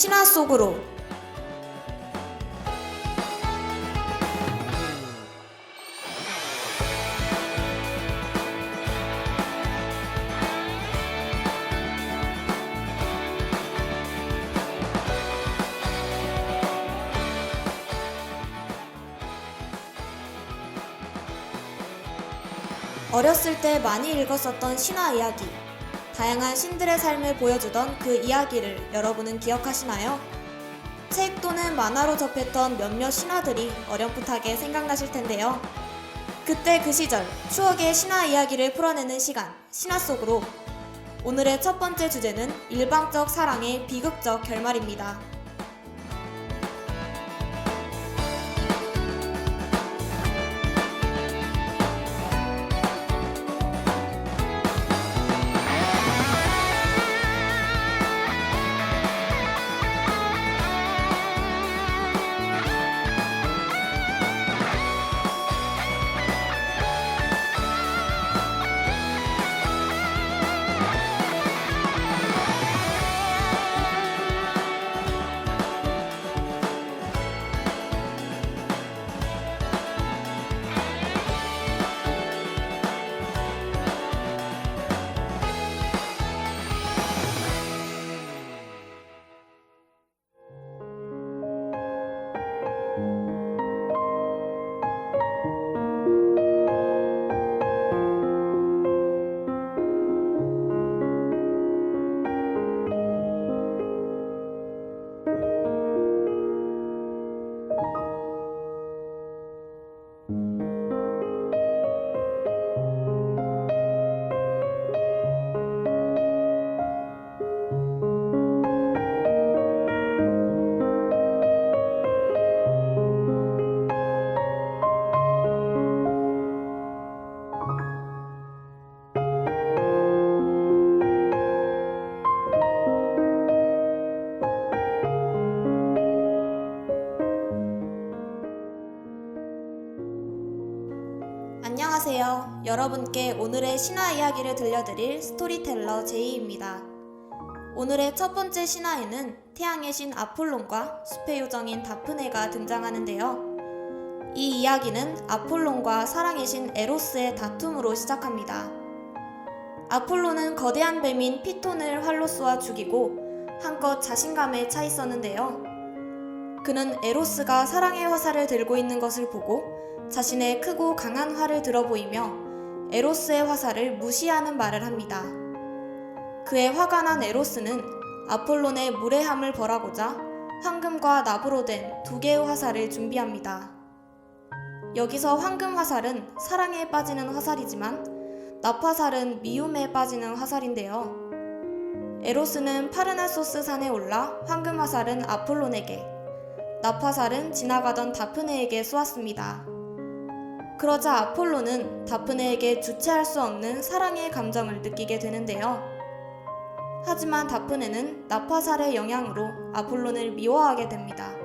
신화 속으로 어렸을 때 많이 읽었었던 신화 이야기. 다양한 신들의 삶을 보여주던 그 이야기를 여러분은 기억하시나요? 책 또는 만화로 접했던 몇몇 신화들이 어렴풋하게 생각나실 텐데요. 그때 그 시절, 추억의 신화 이야기를 풀어내는 시간, 신화 속으로. 오늘의 첫 번째 주제는 일방적 사랑의 비극적 결말입니다. 여러분께 오늘의 신화 이야기를 들려드릴 스토리텔러 제이입니다. 오늘의 첫 번째 신화에는 태양의 신 아폴론과 숲의 요정인 다프네가 등장하는데요. 이 이야기는 아폴론과 사랑의 신 에로스의 다툼으로 시작합니다. 아폴론은 거대한 뱀인 피톤을 활로 쏘아 죽이고 한껏 자신감에 차 있었는데요. 그는 에로스가 사랑의 화살을 들고 있는 것을 보고 자신의 크고 강한 활을 들어 보이며 에로스의 화살을 무시하는 말을 합니다. 그의 화가 난 에로스는 아폴론의 무례함을 벌하고자 황금과 나부로 된 두 개의 화살을 준비합니다. 여기서 황금 화살은 사랑에 빠지는 화살이지만 납화살은 미움에 빠지는 화살인데요. 에로스는 파르나소스 산에 올라 황금 화살은 아폴론에게, 납화살은 지나가던 다프네에게 쏘았습니다. 그러자 아폴로는 다프네에게 주체할 수 없는 사랑의 감정을 느끼게 되는데요. 하지만 다프네는 나파살의 영향으로 아폴론을 미워하게 됩니다.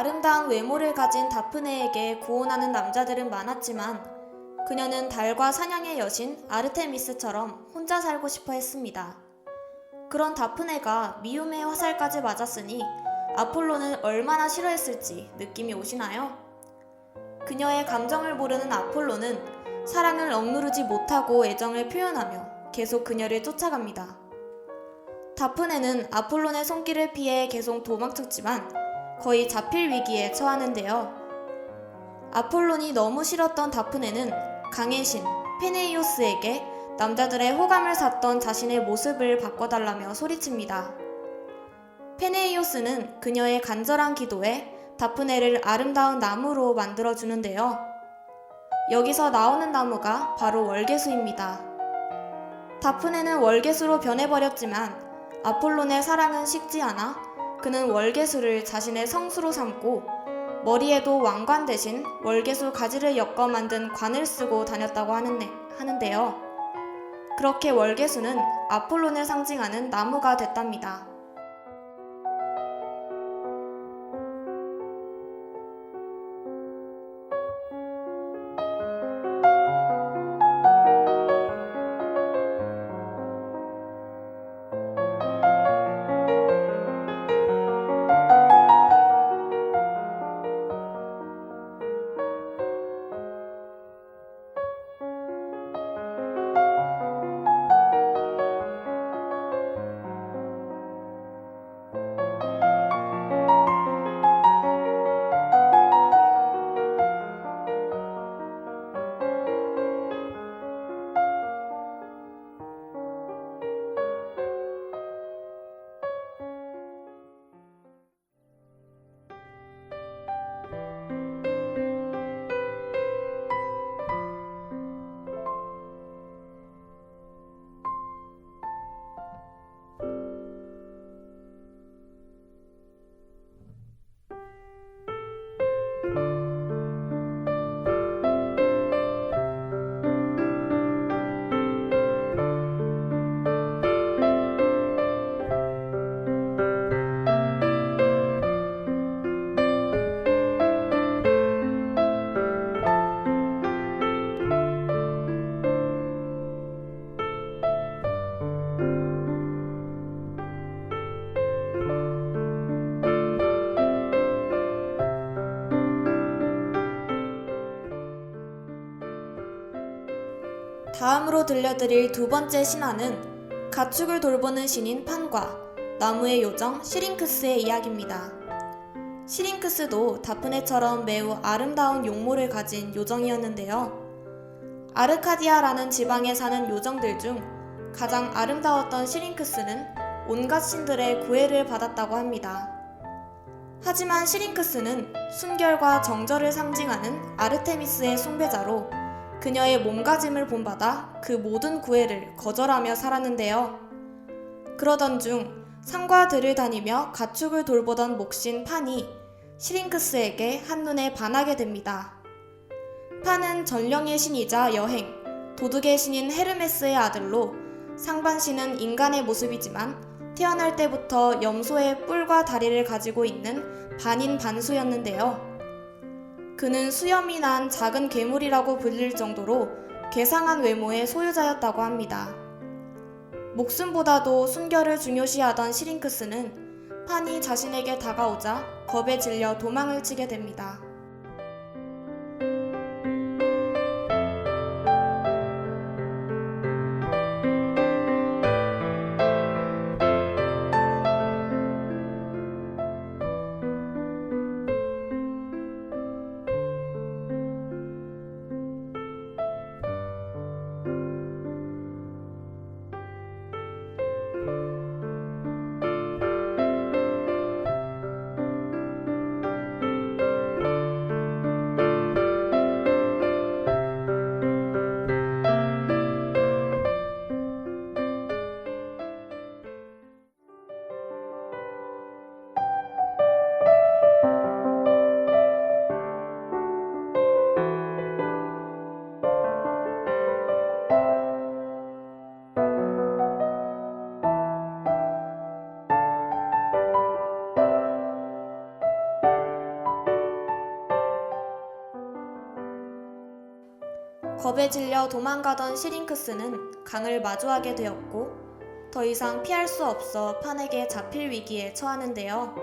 아름다운 외모를 가진 다프네에게 구원하는 남자들은 많았지만 그녀는 달과 사냥의 여신 아르테미스처럼 혼자 살고 싶어 했습니다. 그런 다프네가 미움의 화살까지 맞았으니 아폴로는 얼마나 싫어했을지 느낌이 오시나요? 그녀의 감정을 모르는 아폴로는 사랑을 억누르지 못하고 애정을 표현하며 계속 그녀를 쫓아갑니다. 다프네는 아폴론의 손길을 피해 계속 도망쳤지만 거의 잡힐 위기에 처하는데요. 아폴론이 너무 싫었던 다프네는 강의 신 페네이오스에게 남자들의 호감을 샀던 자신의 모습을 바꿔달라며 소리칩니다. 페네이오스는 그녀의 간절한 기도에 다프네를 아름다운 나무로 만들어주는데요. 여기서 나오는 나무가 바로 월계수입니다. 다프네는 월계수로 변해버렸지만 아폴론의 사랑은 식지 않아 그는 월계수를 자신의 성수로 삼고 머리에도 왕관 대신 월계수 가지를 엮어 만든 관을 쓰고 다녔다고 하는데, 하는데요. 그렇게 월계수는 아폴론을 상징하는 나무가 됐답니다. 다음으로 들려드릴 두 번째 신화는 가축을 돌보는 신인 판과 나무의 요정 시링크스의 이야기입니다. 시링크스도 다프네처럼 매우 아름다운 용모를 가진 요정이었는데요. 아르카디아라는 지방에 사는 요정들 중 가장 아름다웠던 시링크스는 온갖 신들의 구애를 받았다고 합니다. 하지만 시링크스는 순결과 정절을 상징하는 아르테미스의 숭배자로 그녀의 몸가짐을 본받아 그 모든 구애를 거절하며 살았는데요. 그러던 중 산과 들을 다니며 가축을 돌보던 목신 판이 시링크스에게 한눈에 반하게 됩니다. 판은 전령의 신이자 여행, 도둑의 신인 헤르메스의 아들로 상반신은 인간의 모습이지만 태어날 때부터 염소의 뿔과 다리를 가지고 있는 반인 반수였는데요. 그는 수염이 난 작은 괴물이라고 불릴 정도로 괴상한 외모의 소유자였다고 합니다. 목숨보다도 순결을 중요시하던 시링크스는 판이 자신에게 다가오자 겁에 질려 도망을 치게 됩니다. 겁에 질려 도망가던 시링크스는 강을 마주하게 되었고 더 이상 피할 수 없어 판에게 잡힐 위기에 처하는데요.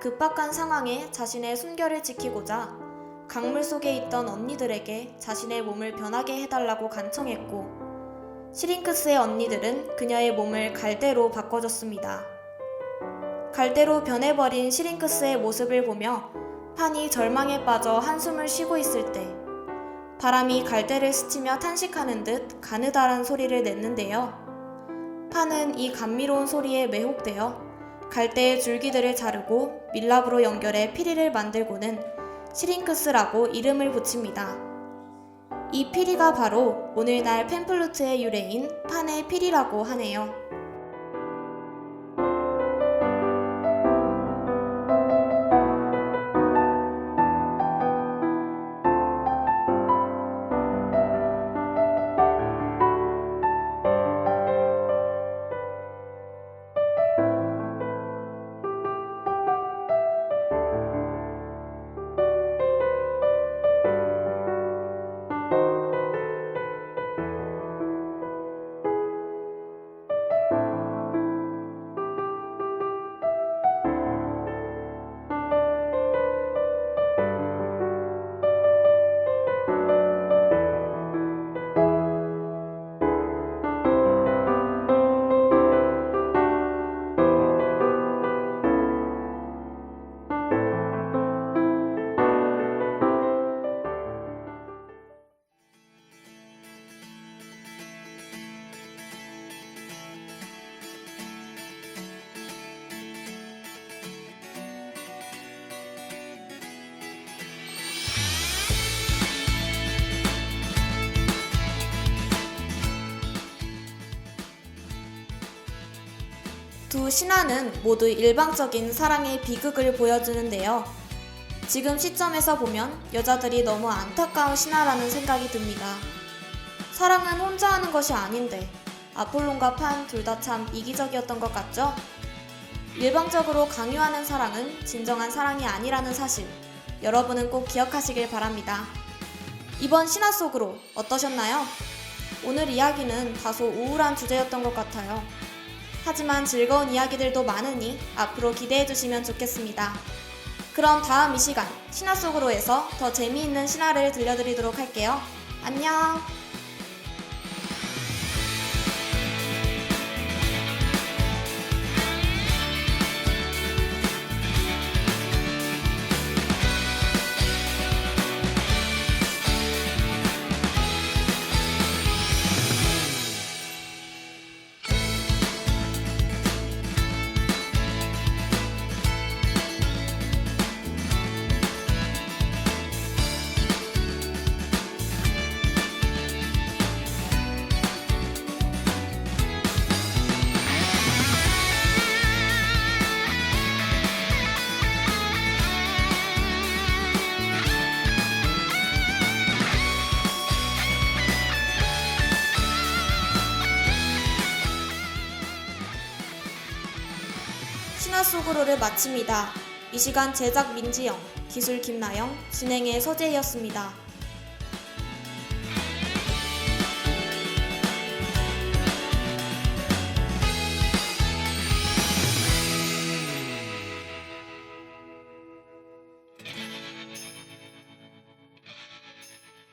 급박한 상황에 자신의 순결을 지키고자 강물 속에 있던 언니들에게 자신의 몸을 변하게 해달라고 간청했고 시링크스의 언니들은 그녀의 몸을 갈대로 바꿔줬습니다. 갈대로 변해버린 시링크스의 모습을 보며 판이 절망에 빠져 한숨을 쉬고 있을 때 바람이 갈대를 스치며 탄식하는 듯 가느다란 소리를 냈는데요. 판은 이 감미로운 소리에 매혹되어 갈대의 줄기들을 자르고 밀랍으로 연결해 피리를 만들고는 시링크스라고 이름을 붙입니다. 이 피리가 바로 오늘날 펜플루트의 유래인 판의 피리라고 하네요. 두 신화는 모두 일방적인 사랑의 비극을 보여주는데요. 지금 시점에서 보면 여자들이 너무 안타까운 신화라는 생각이 듭니다. 사랑은 혼자 하는 것이 아닌데 아폴론과 판 둘 다 참 이기적이었던 것 같죠? 일방적으로 강요하는 사랑은 진정한 사랑이 아니라는 사실 여러분은 꼭 기억하시길 바랍니다. 이번 신화 속으로 어떠셨나요? 오늘 이야기는 다소 우울한 주제였던 것 같아요. 하지만 즐거운 이야기들도 많으니 앞으로 기대해 주시면 좋겠습니다. 그럼 다음 이 시간 신화 속으로에서 더 재미있는 신화를 들려드리도록 할게요. 안녕! 신화 속으로를 마칩니다. 이 시간 제작 민지영, 기술 김나영, 진행의 서재희였습니다.